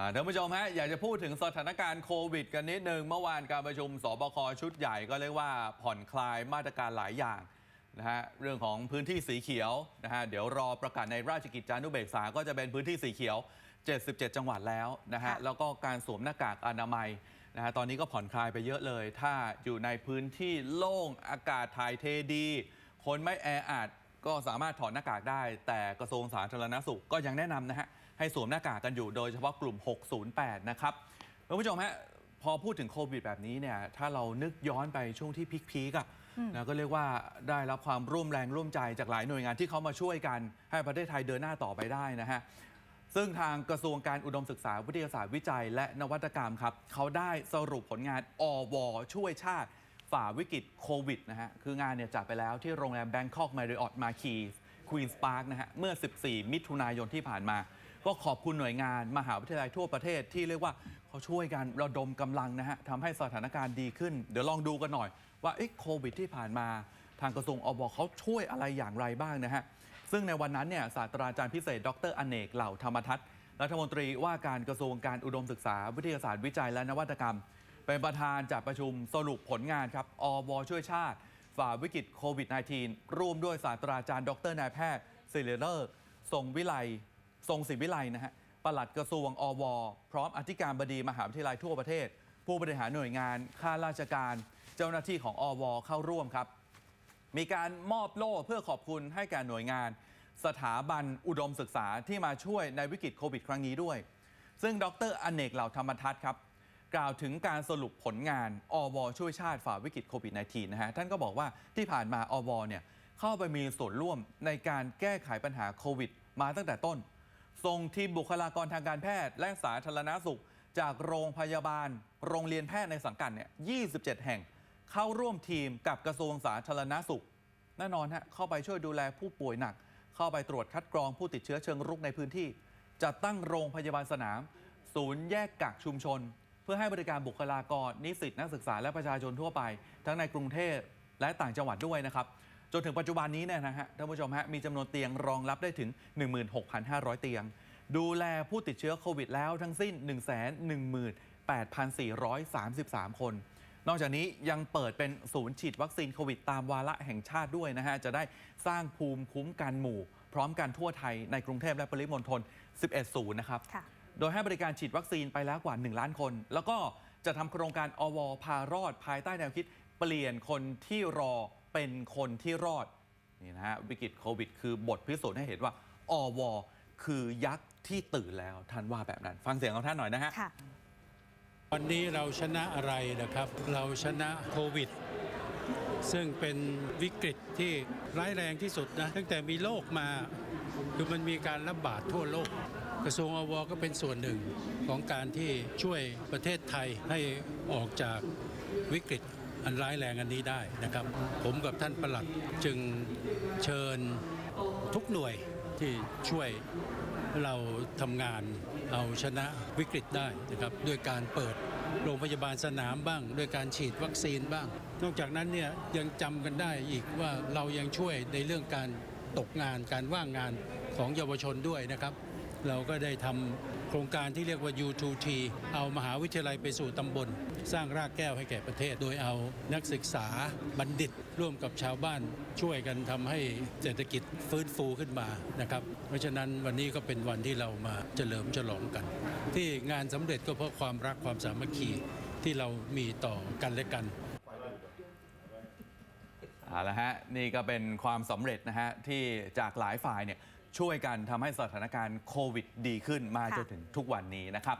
อ่าท่านผู้ชมฮะอยากจะพูดถึงสถานการณ์โควิด กันนิดนึงเมื่อวานการประชุมสบคชุดใหญ่ก็เรียกว่าผ่อนคลายมาตรการหลายอย่างนะฮะเรื่องของพื้นที่สีเขียวนะฮะเดี๋ยวรอประกาศในราชกิจจานุเบกษาก็จะเป็นพื้นที่สีเขียว 77 จังหวัดแล้วนะฮะค่ะแล้วก็การสวมหน้ากากอนามัยนะฮะตอนนี้ก็ผ่อนคลายไปเยอะเลย ถ้าอยู่ในพื้นที่โล่งอากาศถ่ายเทดี คนไม่แออัดก็สามารถถอดหน้ากากได้ แต่กระทรวงสาธารณสุขก็ยังแนะนำนะฮะ ให้สวมหน้ากากกันอยู่โดยเฉพาะกลุ่ม 608 นะครับคุณผู้ชมฮะพอพูดถึงโควิดแบบนี้เนี่ยถ้าเรานึกย้อนไปช่วงที่พีคๆอะนะก็เรียกว่าได้รับความร่วมแรงร่วมใจจากหลายหน่วยงานที่เขามาช่วยกันให้ประเทศไทยเดินหน้าต่อไปได้นะฮะซึ่งทางกระทรวงการอุดมศึกษาวิทยาศาสตร์วิจัย และนวัตกรรมครับเขาได้สรุปผลงานอวช่วยชาติฝ่าวิกฤตโควิดนะฮะ คืองานเนี่ยจัดไปแล้วที่โรงแรมแบงคอกมาริออตมาคีควีนส์พาร์คนะฮะ เมื่อ 14 มิถุนายนที่ผ่านมา ก็ขอบคุณหน่วยงานมหาวิทยาลัยทั่วประเทศที่เรียกว่าเขาช่วยกันระดมกำลังนะฮะทำให้สถานการณ์ดีขึ้น เดี๋ยวลองดูกันหน่อยว่าโควิดที่ผ่านมาทางกระทรวงอวเขาช่วยอะไรอย่างไรบ้างนะฮะ ซึ่งในวันนั้นเนี่ยศาสตราจารย์พิเศษ ดรอเนกเหล่าธรรมทัศน์รัฐมนตรีว่าการกระทรวงการอุดมศึกษา วิทยาศาสตร์วิจัยและนวัตกรรม เป็นประธานจัดประชุมสรุปผลงานครับอวช่วยชาติ ฝ่าวิกฤตโควิด -19 ร่วมด้วยศาสตราจารย์ ดรนายแพทย์ศิริเลิกษ์ทรงวิไล ทรงศิวิไลนะฮะปลัดกระทรวงอว พร้อมอธิการบดีมหาวิทยาลัยทั่วประเทศ ผู้บริหารหน่วยงานข้าราชการ เจ้าหน้าที่ของอว เข้าร่วมครับ มีการมอบโล่เพื่อขอบคุณให้แก่หน่วยงาน สถาบันอุดมศึกษาที่มาช่วยในวิกฤตโควิดครั้งนี้ด้วย ซึ่งดรอเนกเหล่าธรรมทัศน์ครับกล่าวถึงการสรุปผลงานอว ช่วยชาติฝ่าวิกฤตโควิด -19 นะฮะท่านก็บอกว่าที่ผ่านมาอวเนี่ยเข้าไปมีส่วนร่วมในการแก้ไขปัญหาโควิด มาตั้งแต่ต้น ส่งทีมบุคลากรทางการแพทย์ และสาธารณสุข จากโรงพยาบาล โรงเรียนแพทย์ในสังกัดเนี่ย 27 แห่ง เข้าร่วมทีมกับกระทรวงสาธารณสุข แน่นอนฮะเข้าไปช่วยดูแลผู้ป่วยหนัก เข้าไปตรวจคัดกรองผู้ติดเชื้อเชิงรุกในพื้นที่ จัดตั้งโรงพยาบาลสนาม ศูนย์แยกกักชุมชน เพื่อให้บริการบุคลากรนิสิตนักศึกษาและประชาชนทั่วไป ทั้งในกรุงเทพและต่างจังหวัดด้วยนะครับ จนถึงปัจจุบันนี้เนี่ยนะฮะท่านผู้ชมฮะมีจำนวนเตียงรองรับได้ถึง 16,500 เตียง ดูแลผู้ติดเชื้อโควิดแล้วทั้งสิ้น 118,433 คน นอกจากนี้ยังเปิดเป็นศูนย์ฉีดวัคซีนโควิดตามวาระแห่งชาติด้วยนะฮะ จะได้สร้างภูมิคุ้มกันหมู่ พร้อมกันทั่วไทยในกรุงเทพและปริมณฑล 11 ศูนย์นะครับ ค่ะ โดยให้บริการฉีดวัคซีนไปแล้วกว่า 1 ล้านคน แล้วก็จะทำโครงการอวพารอดภายใต้แนวคิดเปลี่ยนคนที่รอ เป็นคนที่รอดนี่นะฮะวิกฤตโควิด คือบทพิสูจน์ให้เห็นว่าอวคือยักษ์ที่ตื่นแล้วท่านว่าแบบนั้น ฟังเสียงของท่านหน่อยนะฮะค่ะวันนี้เราชนะอะไรนะครับ เราชนะโควิด ซึ่งเป็นวิกฤตที่ร้ายแรงที่สุดนะตั้งแต่มีโรคมาคือมันมีการระบาดทั่วโลก กระทรวงอวก็เป็นส่วนหนึ่งของการที่ช่วยประเทศไทยให้ออกจากวิกฤต อันร้ายแรงอันนี้ได้นะครับ ผมกับท่านประหลัดจึงเชิญทุกหน่วยที่ช่วยเราทำงานเอาชนะวิกฤตได้นะครับด้วยการเปิดโรงพยาบาลสนามบ้าง ด้วยการฉีดวัคซีนบ้าง นอกจากนั้นเนี่ยยังจำกันได้อีกว่าเรายังช่วยในเรื่องการตกงานการว่างงานของเยาวชนด้วยนะครับ เราก็ได้ทำ โครงการที่เรียกว่า U2T เอามหาวิทยาลัยไปสู่ตำบล สร้างรากแก้วให้แก่ประเทศ โดยเอานักศึกษาบัณฑิต ร่วมกับชาวบ้านช่วยกันทำให้เศรษฐกิจฟื้นฟูขึ้นมานะครับ เพราะฉะนั้นวันนี้ก็เป็นวันที่เรามาเฉลิมฉลองกัน ที่งานสำเร็จก็เพราะความรักความสามัคคีที่เรามีต่อกันและกันเอาละฮะนี่ก็เป็นความสำเร็จนะฮะที่จากหลายฝ่ายเนี่ย ช่วยกันทำให้สถานการณ์โควิดดีขึ้นมาจนถึงทุกวันนี้นะครับ